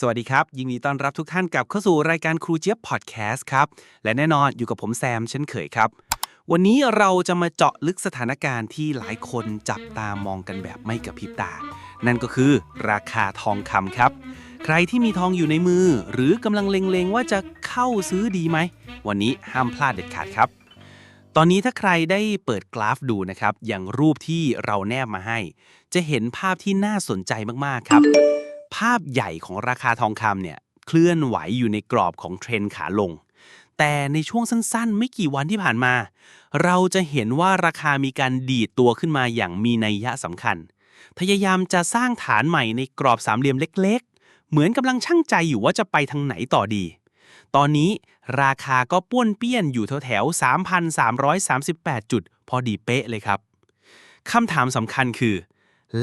สวัสดีครับ ยินดีต้อนรับทุกท่านกลับเข้าสู่รายการครูเจี๊ยบพอดแคสต์ครับ และแน่นอนอยู่กับผมแซมเช่นเคยครับ วันนี้เราจะมาเจาะลึกสถานการณ์ที่หลายคนจับตามองกันแบบไม่กระพริบตา นั่นก็คือราคาทองคำครับ ใครที่มีทองอยู่ในมือ หรือกำลังเล็งๆว่าจะเข้าซื้อดีไหม วันนี้ห้ามพลาดเด็ดขาดครับ ตอนนี้ถ้าใครได้เปิดกราฟดูนะครับ อย่างรูปที่เราแนบมาให้ จะเห็นภาพที่น่าสนใจมากๆครับ ภาพใหญ่ของราคาทองคำเนี่ยเคลื่อนไหวอยู่ในกรอบของเทรนขาลง แต่ในช่วงสั้นๆ ไม่กี่วันที่ผ่านมา เราจะเห็นว่าราคามีการดีดตัวขึ้นมาอย่างมีนัยยะสำคัญ พยายามจะสร้างฐานใหม่ในกรอบสามเหลี่ยมเล็ก ๆ เหมือนกำลังช่างใจอยู่ว่าจะไปทางไหนต่อดี ตอนนี้ราคาก็ป้วนเปี้ยนอยู่แถวๆ 3,338 จุด พอดีเป๊ะเลยครับคำถามสำคัญคือ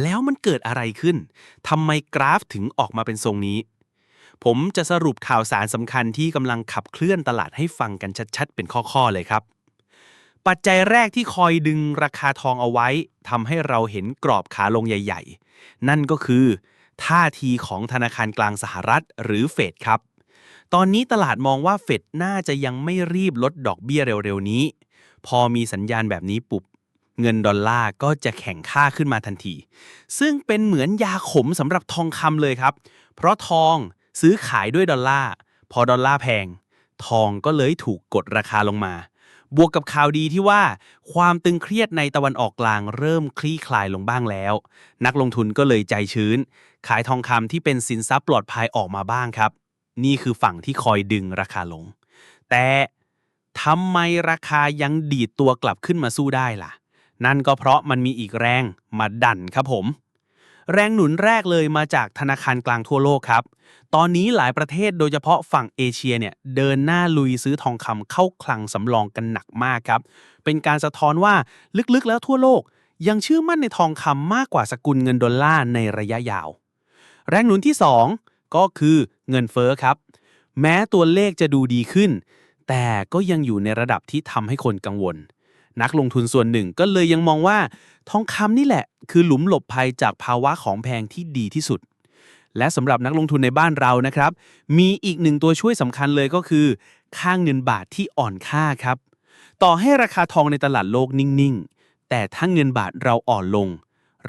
แล้วมันเกิดอะไรขึ้นทำไมกราฟถึงออกมาเป็นทรงนี้ ผมจะสรุปข่าวสารสำคัญที่กำลังขับเคลื่อนตลาดให้ฟังกันชัดๆ เป็นข้อๆเลยครับ ปัจจัยแรกที่คอยดึงราคาทองเอาไว้ทำให้เราเห็นกรอบขาลงใหญ่ ๆ นั่นก็คือ ท่าทีของธนาคารกลางสหรัฐหรือเฟดครับ ตอนนี้ตลาดมองว่าเฟดน่าจะยังไม่รีบลดดอกเบี้ยเร็วๆนี้ พอมีสัญญาณแบบนี้ปุบ เงินดอลลาร์ก็จะแข่งค่าขึ้นมาทันที ซึ่งเป็นเหมือนยาขมสำหรับทองคำเลยครับ เพราะทองซื้อขายด้วยดอลลาร์ พอดอลลาร์แพง ทองก็เลยถูกกดราคาลงมา บวกกับข่าวดีที่ว่า ความตึงเครียดในตะวันออกกลางเริ่มคลี่คลายลงบ้างแล้ว นักลงทุนก็เลยใจชื้น ขายทองคำที่เป็นสินทรัพย์ปลอดภัยออกมาบ้างครับ นี่คือฝั่งที่คอยดึงราคาลง แต่ทำไมราคายังดีดตัวกลับขึ้นมาสู้ได้ล่ะ นั่นก็เพราะมันมีอีกแรงมาดันครับผม แรงหนุนแรกเลยมาจากธนาคารกลางทั่วโลกครับ ตอนนี้หลายประเทศโดยเฉพาะฝั่งเอเชียเนี่ยเดินหน้าลุยซื้อทองคำเข้าคลังสำรองกันหนักมากครับ เป็นการสะท้อนว่าลึกๆแล้วทั่วโลก ยังเชื่อมั่นในทองคำมากกว่าสกุลเงินดอลลาร์ในระยะยาว แรงหนุนที่ 2 ก็คือเงินเฟ้อครับ แม้ตัวเลขจะดูดีขึ้น แต่ก็ยังอยู่ในระดับที่ทำให้คนกังวล นักลงทุนส่วนหนึ่งก็เลยยังมองว่า ทองคำนี่แหละ คือหลุมหลบภัยจากภาวะของแพงที่ดีที่สุด และสำหรับนักลงทุนในบ้านเรานะครับ มีอีกหนึ่งตัวช่วยสำคัญเลยก็คือ ค่างเงินบาทที่อ่อนค่าครับ ต่อให้ราคาทองในตลาดโลกนิ่งๆ แต่ถ้าเงินบาทเราอ่อนลง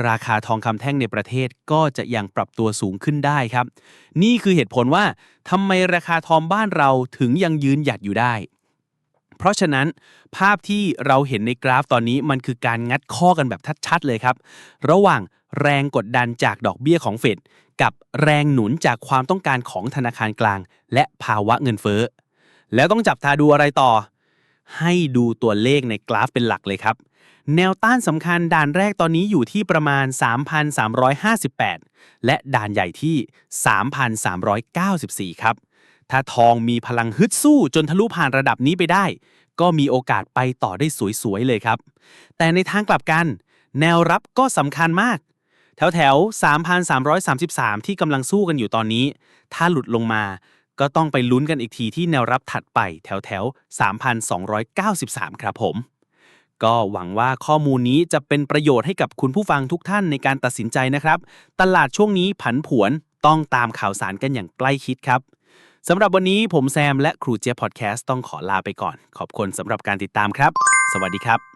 ราคาทองคำแท่งในประเทศก็จะยังปรับตัวสูงขึ้นได้ครับ นี่คือเหตุผลว่าทำไมราคาทองบ้านเราถึงยังยืนหยัดอยู่ได้ เพราะฉะนั้นภาพที่เราเห็นในกราฟตอนนี้มันคือการงัดข้อกันแบบชัดๆเลยครับ ระหว่างแรงกดดันจากดอกเบี้ยของเฟดกับแรงหนุนจากความต้องการของธนาคารกลาง และภาวะเงินเฟ้อ แล้วต้องจับตาดูอะไรต่อ ให้ดูตัวเลขในกราฟเป็นหลักเลยครับ แนวต้านสำคัญด่านแรกตอนนี้อยู่ที่ประมาณ 3,358 และด่านใหญ่ที่ 3,394 ครับ ถ้าทองมีพลังฮึดสู้จนทะลุผ่านระดับนี้ไปได้ ก็มีโอกาสไปต่อได้สวยๆเลยครับ แต่ในทางกลับกัน แนวรับก็สำคัญมาก แถวแถวๆ3,333 ที่กำลังสู้กันอยู่ตอนนี้ ถ้าหลุดลงมาก็ต้องไปลุ้นกันอีกทีที่แนวรับถัดไปแถวแถวๆ3,293 ครับผม ก็หวังว่าข้อมูลนี้จะเป็นประโยชน์ให้กับคุณผู้ฟังทุกท่านในการตัดสินใจนะครับ ตลาดช่วงนี้ผันผวนต้องตามข่าวสารกันอย่างใกล้ชิดครับ สำหรับวันนี้ผมแซมและครูเจี๊ยบพอดแคสต์ต้องขอลาไปก่อน ขอบคุณสำหรับการติดตามครับ สวัสดีครับ